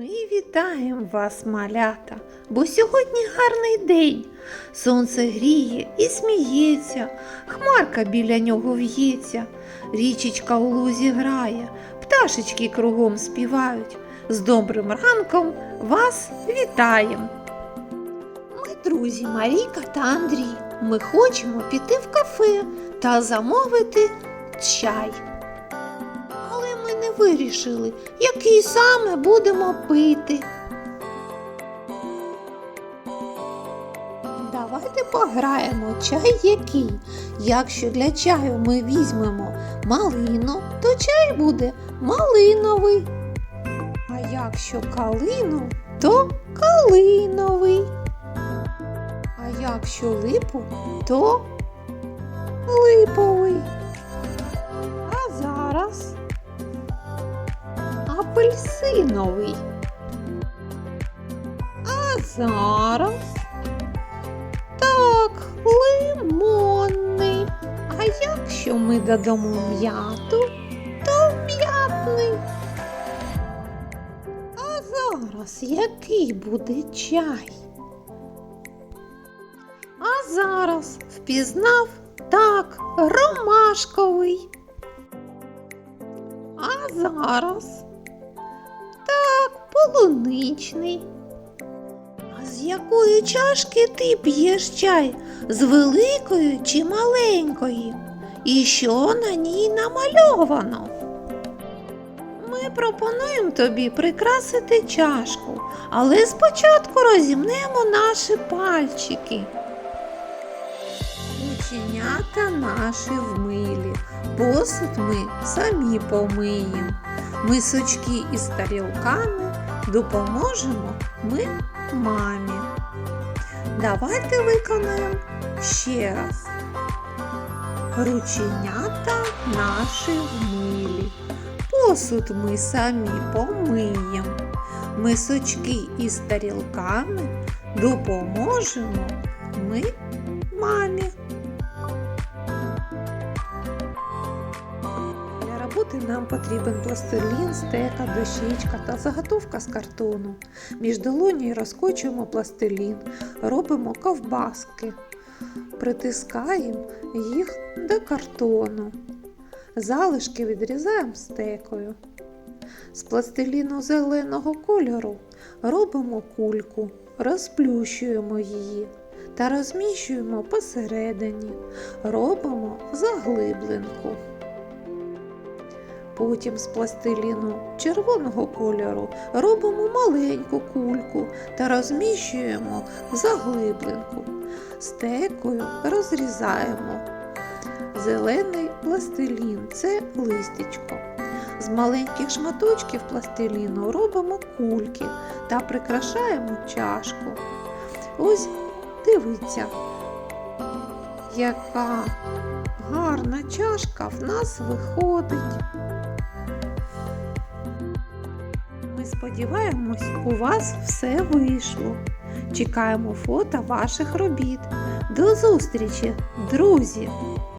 Ми вітаємо вас, малята, бо сьогодні гарний день. Сонце гріє і сміється, хмарка біля нього в'ється, річечка у лузі грає, пташечки кругом співають. З добрим ранком вас вітаємо. Ми друзі Марійка та Андрій. Ми хочемо піти в кафе та замовити чай. Вирішили, який саме будемо пити. Давайте пограємо чай який. Якщо для чаю ми візьмемо малину, то чай буде малиновий. А якщо калину, то калиновий. А якщо липу, то апельсиновий. А зараз так, лимонний. А якщо ми додамо м'яту, то м'ятний. А зараз який буде чай? А зараз впізнав так ромашковий. А зараз полуничний. А з якої чашки ти п'єш чай? З великої чи маленької? І що на ній намальовано? Ми пропонуємо тобі прикрасити чашку, але спочатку розімнемо наші пальчики. Рученята наші вмилі, посуд ми самі помиємо. Мисочки із тарілками допоможемо ми мамі. Давайте виконаємо ще раз. Рученята наші вмилі, посуд ми самі помиємо. Мисочки із тарілками допоможемо ми мамі. Роботи нам потрібен пластилін, стека, дощечка та заготовка з картону. Між долоні розкочуємо пластилін, робимо ковбаски, притискаємо їх до картону. Залишки відрізаємо стекою. З пластиліну зеленого кольору робимо кульку, розплющуємо її та розміщуємо посередині. Робимо заглибленку. Потім з пластиліну червоного кольору робимо маленьку кульку та розміщуємо заглибленку. Стекою розрізаємо. Зелений пластилін це листячко. З маленьких шматочків пластиліну робимо кульки та прикрашаємо чашку. Ось дивіться, яка гарна чашка в нас виходить. Сподіваємось, у вас все вийшло. Чекаємо фото ваших робіт. До зустрічі, друзі!